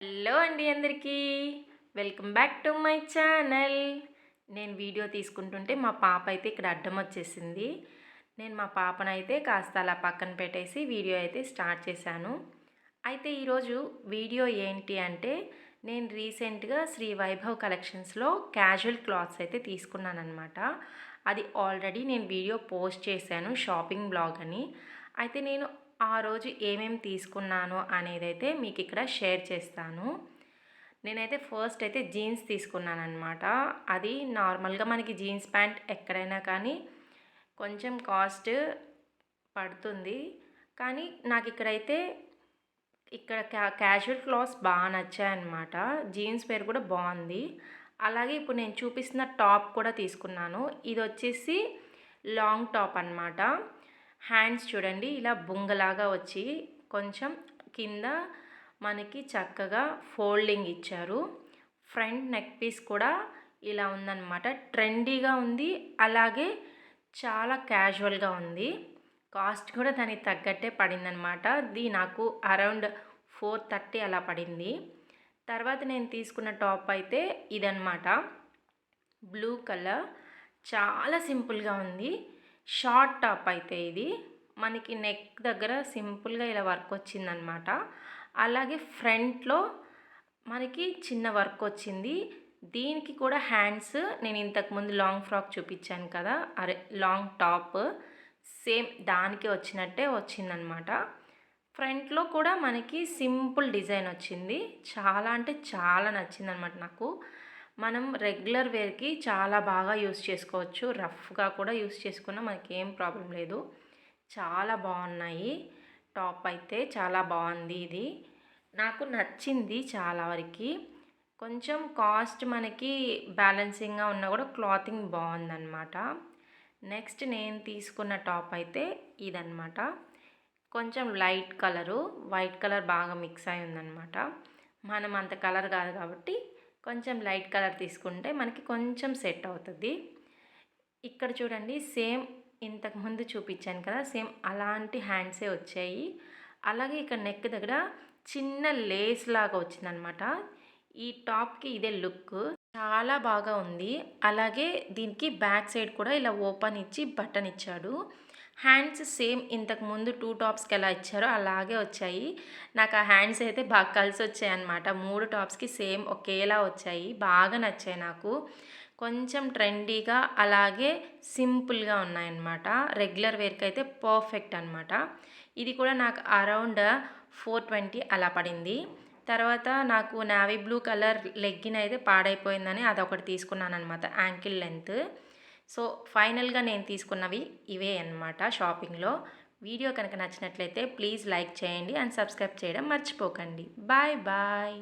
Hello అండి అందరికీ. Welcome back to my channel. నేను వీడియో తీసుకుంటుంటే మా పాప అయితే ఇక్కడ అడ్డం వచ్చేసింది. నేను మా పాపనైతే కాస్త అలా పక్కన పెట్టేసి వీడియో అయితే స్టార్ట్ చేశాను. అయితే ఈరోజు వీడియో ఏంటి అంటే నేను రీసెంట్గా శ్రీ వైభవ్ కలెక్షన్స్లో క్యాజువల్ క్లాత్స్ అయితే తీసుకున్నాను అనమాట అది ఆల్రెడీ నేను వీడియో పోస్ట్ చేశాను షాపింగ్ బ్లాగ్ అని. అయితే నేను ఆ రోజు ఏమేమి తీసుకున్నాను అనేది అయితే మీకు ఇక్కడ షేర్ చేస్తాను. నేనైతే ఫస్ట్ అయితే జీన్స్ తీసుకున్నాను అనమాట అది నార్మల్గా మనకి జీన్స్ ప్యాంట్ ఎక్కడైనా కానీ కొంచెం కాస్ట్ పడుతుంది. కానీ నాకు ఇక్కడైతే ఇక్కడ క్యా క్యాజువల్ క్లాత్స్ బాగా నచ్చాయన్నమాట. జీన్స్ పేరు కూడా బాగుంది. అలాగే ఇప్పుడు నేను చూపిస్తున్న టాప్ కూడా తీసుకున్నాను. ఇది వచ్చేసి లాంగ్ టాప్ అనమాట హ్యాండ్స్ చూడండి ఇలా బుంగలాగా వచ్చి కొంచెం కింద మనకి చక్కగా ఫోల్డింగ్ ఇచ్చారు. ఫ్రంట్ నెక్ పీస్ కూడా ఇలా ఉందన్నమాట. ట్రెండీగా ఉంది అలాగే చాలా క్యాజువల్గా ఉంది. కాస్ట్ కూడా దానికి తగ్గట్టే పడిందనమాట ఇది నాకు అరౌండ్ ఫోర్ థర్టీ అలా పడింది. తర్వాత నేను తీసుకున్న టాప్ అయితే ఇదనమాట బ్లూ కలర్ చాలా సింపుల్గా ఉంది. షార్ట్ టాప్ అయితే ఇది. మనకి నెక్ దగ్గర సింపుల్గా ఇలా వర్క్ వచ్చిందనమాట అలాగే ఫ్రంట్లో మనకి చిన్న వర్క్ వచ్చింది. దీనికి కూడా హ్యాండ్స్ నేను ఇంతకుముందు లాంగ్ ఫ్రాక్ చూపించాను కదా అరే లాంగ్ టాప్. సేమ్ దానికి వచ్చినట్టే వచ్చిందనమాట ఫ్రంట్లో కూడా మనకి సింపుల్ డిజైన్ వచ్చింది. చాలా అంటే చాలా నచ్చింది అనమాట నాకు. మనం రెగ్యులర్ వేర్కి చాలా బాగా యూస్ చేసుకోవచ్చు. రఫ్గా కూడా యూస్ చేసుకున్నా మనకి ఏం ప్రాబ్లం లేదు. చాలా బాగున్నాయి. టాప్ అయితే చాలా బాగుంది ఇది. నాకు నచ్చింది చాలా వరకు. కొంచెం కాస్ట్ మనకి బ్యాలెన్సింగ్గా ఉన్నా కూడా క్లాతింగ్ బాగుందన్నమాట. నెక్స్ట్ నేను తీసుకున్న టాప్ అయితే ఇదన్నమాట. కొంచెం లైట్ కలరు వైట్ కలర్ బాగా మిక్స్ అయి ఉందన్నమాట మనం అంత కలర్ కాదు కాబట్టి కొంచెం లైట్ కలర్ తీసుకుంటే మనకి కొంచెం సెట్ అవుతుంది. ఇక్కడ చూడండి సేమ్ ఇంతకుముందు చూపించాను కదా సేమ్ అలాంటి హ్యాండ్సే వచ్చాయి. అలాగే ఇక్కడ నెక్ దగ్గర చిన్న లేస్ లాగా వచ్చిందనమాట. ఈ టాప్కి ఇదే లుక్. చాలా బాగా ఉంది. అలాగే దీనికి బ్యాక్ సైడ్ కూడా ఇలా ఓపెన్ ఇచ్చి బటన్ ఇచ్చాడు. హ్యాండ్స్ సేమ్ ఇంతకు ముందు టూ టాప్స్కి ఎలా ఇచ్చారో అలాగే వచ్చాయి. నాకు ఆ హ్యాండ్స్ అయితే బాగా కలిసి వచ్చాయి అనమాట మూడు టాప్స్కి సేమ్ ఒకేలా వచ్చాయి. బాగా నచ్చాయి నాకు. కొంచెం ట్రెండీగా అలాగే సింపుల్గా ఉన్నాయన్నమాట. రెగ్యులర్ వేర్కి అయితే పర్ఫెక్ట్ అనమాట ఇది కూడా నాకు అరౌండ్ ఫోర్ ట్వంటీ అలా పడింది. తర్వాత నాకు నావీ బ్లూ కలర్ లెగ్గిన్ అయితే పాడైపోయిందని అదొకటి తీసుకున్నాను అనమాట యాంకిల్ లెంత్ సో ఫైనల్గా నేను తీసుకున్నవి ఇవే అనమాట షాపింగ్లో. వీడియో కనుక నచ్చినట్లయితే ప్లీజ్ లైక్ చేయండి అండ్ సబ్స్క్రైబ్ చేయడం మర్చిపోకండి. Bye bye.